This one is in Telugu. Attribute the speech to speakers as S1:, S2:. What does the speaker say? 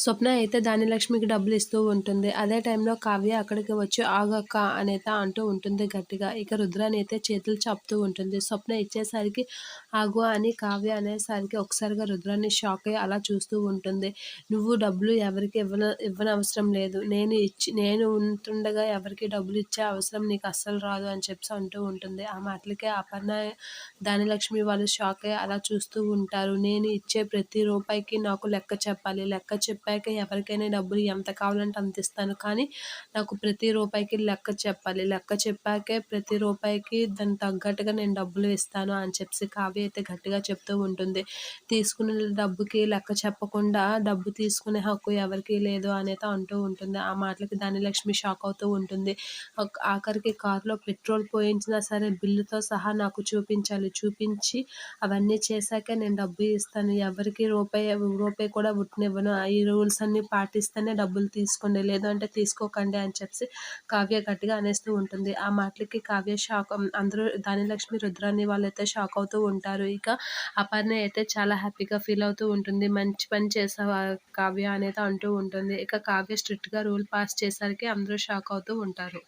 S1: స్వప్న అయితే ధాన్యలక్ష్మికి డబ్బులు ఇస్తూ ఉంటుంది. అదే టైంలో కావ్య అక్కడికి వచ్చి ఆగక్క అనేత అంటూ ఉంటుంది గట్టిగా. ఇక రుద్రాని అయితే చేతులు చాపుతూ ఉంటుంది. స్వప్న ఇచ్చేసరికి ఆగు అని కావ్య అనేసరికి ఒకసారిగా రుద్రాన్ని షాక్ అయ్యి అలా చూస్తూ ఉంటుంది. నువ్వు డబ్బులు ఎవరికి ఇవ్వన ఇవ్వనవసరం లేదు. నేను ఇచ్చి నేను ఉంటుండగా ఎవరికి డబ్బులు ఇచ్చే అవసరం నీకు అస్సలు రాదు అని చెప్పి అంటూ ఉంటుంది. ఆ మాటలకే అపర్ణ ధాన్యలక్ష్మి వాళ్ళు షాక్ అయ్యి అలా చూస్తూ ఉంటారు. నేను ఇచ్చే ప్రతి రూపాయికి నాకు లెక్క చెప్పాలి. లెక్క రూపాయికి ఎవరికైనా డబ్బులు ఎంత కావాలంటే అంత ఇస్తాను. కానీ నాకు ప్రతి రూపాయికి లెక్క చెప్పాలి. లెక్క చెప్పాకే ప్రతి రూపాయికి దానికి తగ్గట్టుగా నేను డబ్బులు ఇస్తాను అని చెప్పి కావ్య అయితే గట్టిగా చెప్తూ ఉంటుంది. తీసుకున్న డబ్బుకి లెక్క చెప్పకుండా డబ్బు తీసుకునే హక్కు ఎవరికి లేదు అనేది అంటూ ఉంటుంది. ఆ మాటలకి ధనలక్ష్మి షాక్ అవుతూ ఉంటుంది. ఆఖరికి కారులో పెట్రోల్ పోయించినా సరే బిల్లుతో సహా నాకు చూపించాలి. చూపించి అవన్నీ చేశాకే నేను డబ్బు ఇస్తాను. ఎవరికి రూపాయి రూపాయి కూడా ఉట్టినివ్వను. ఈ రూల్స్ అన్ని పాటిస్తేనే డబ్బులు తీసుకోండి లేదంటే తీసుకోకండి అని చెప్పి కావ్య గట్టిగా అనేస్తూ ఉంటుంది. ఆ మాటలకి కావ్య షాక్. అందరూ ధాన్యలక్ష్మి రుద్రాన్ని వాళ్ళైతే షాక్ అవుతూ ఉంటారు. ఇక అపర్ణ అయితే చాలా హ్యాపీగా ఫీల్ అవుతూ ఉంటుంది. మంచి పని చేసావు కావ్య అనేది అంటూ ఉంటుంది. ఇక కావ్య స్ట్రిక్ట్గా రూల్ పాస్ చేసరికి అందరూ షాక్ అవుతూ ఉంటారు.